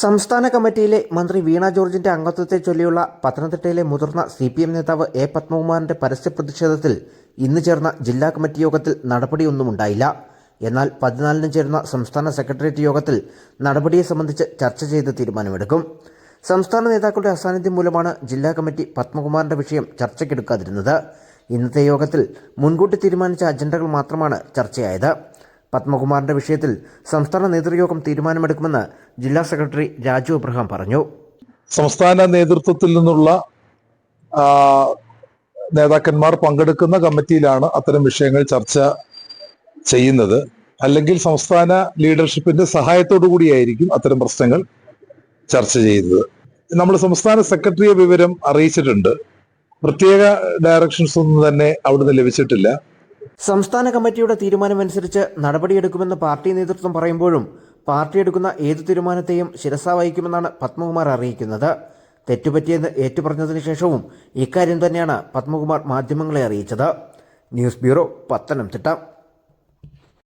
സംസ്ഥാന കമ്മിറ്റിയിലെ മന്ത്രി വീണ ജോർജിന്റെ അംഗത്വത്തെ ചൊല്ലിയുള്ള പത്തനംതിട്ടയിലെ മുതിർന്ന സി പി എം നേതാവ് എ പത്മകുമാറിന്റെ പരസ്യ പ്രതിഷേധത്തിൽ ഇന്ന് ചേർന്ന ജില്ലാ കമ്മിറ്റി യോഗത്തിൽ നടപടിയൊന്നും ഉണ്ടായില്ല. എന്നാൽ പതിനാലിന് ചേർന്ന സംസ്ഥാന സെക്രട്ടേറിയറ്റ് യോഗത്തിൽ നടപടിയെ സംബന്ധിച്ച് ചർച്ച ചെയ്ത് തീരുമാനമെടുക്കും. സംസ്ഥാന നേതാക്കളുടെ അസാന്നിധ്യം മൂലമാണ് ജില്ലാ കമ്മിറ്റി പത്മകുമാറിന്റെ വിഷയം ചർച്ചയ്ക്കെടുക്കാതിരുന്നത്. ഇന്നത്തെ യോഗത്തിൽ മുൻകൂട്ടി തീരുമാനിച്ച അജണ്ടകൾ മാത്രമാണ് ചർച്ചയായത്. പത്മകുമാറിന്റെ വിഷയത്തിൽ സംസ്ഥാന നേതൃയോഗം തീരുമാനമെടുക്കുമെന്ന് ജില്ലാ സെക്രട്ടറി രാജു അബ്രഹാം പറഞ്ഞു. സംസ്ഥാന നേതൃത്വത്തിൽ നിന്നുള്ള നേതാക്കന്മാർ പങ്കെടുക്കുന്ന കമ്മിറ്റിയിലാണ് അത്തരം വിഷയങ്ങൾ ചർച്ച ചെയ്യുന്നത്. അല്ലെങ്കിൽ സംസ്ഥാന ലീഡർഷിപ്പിന്റെ സഹായത്തോടു കൂടിയായിരിക്കും അത്തരം പ്രശ്നങ്ങൾ ചർച്ച ചെയ്യുന്നത്. നമ്മൾ സംസ്ഥാന സെക്രട്ടറിയെ വിവരം അറിയിച്ചിട്ടുണ്ട്. പ്രത്യേക ഡയറക്ഷൻസ് ഒന്നും തന്നെ അവിടുന്ന് ലഭിച്ചിട്ടില്ല. സംസ്ഥാന കമ്മിറ്റിയുടെ തീരുമാനമനുസരിച്ച് നടപടിയെടുക്കുമെന്ന് പാർട്ടി നേതൃത്വം പറയുമ്പോഴും പാർട്ടി എടുക്കുന്ന ഏതു തീരുമാനത്തെയും ശിരസ വഹിക്കുമെന്നാണ് പത്മകുമാർ അറിയിക്കുന്നത്. തെറ്റുപറ്റിയെന്ന് ഏറ്റുപറഞ്ഞതിനു ശേഷവും ഇക്കാര്യം തന്നെയാണ് പത്മകുമാർ മാധ്യമങ്ങളെ അറിയിച്ചത്. News bureau Pathanamthitta.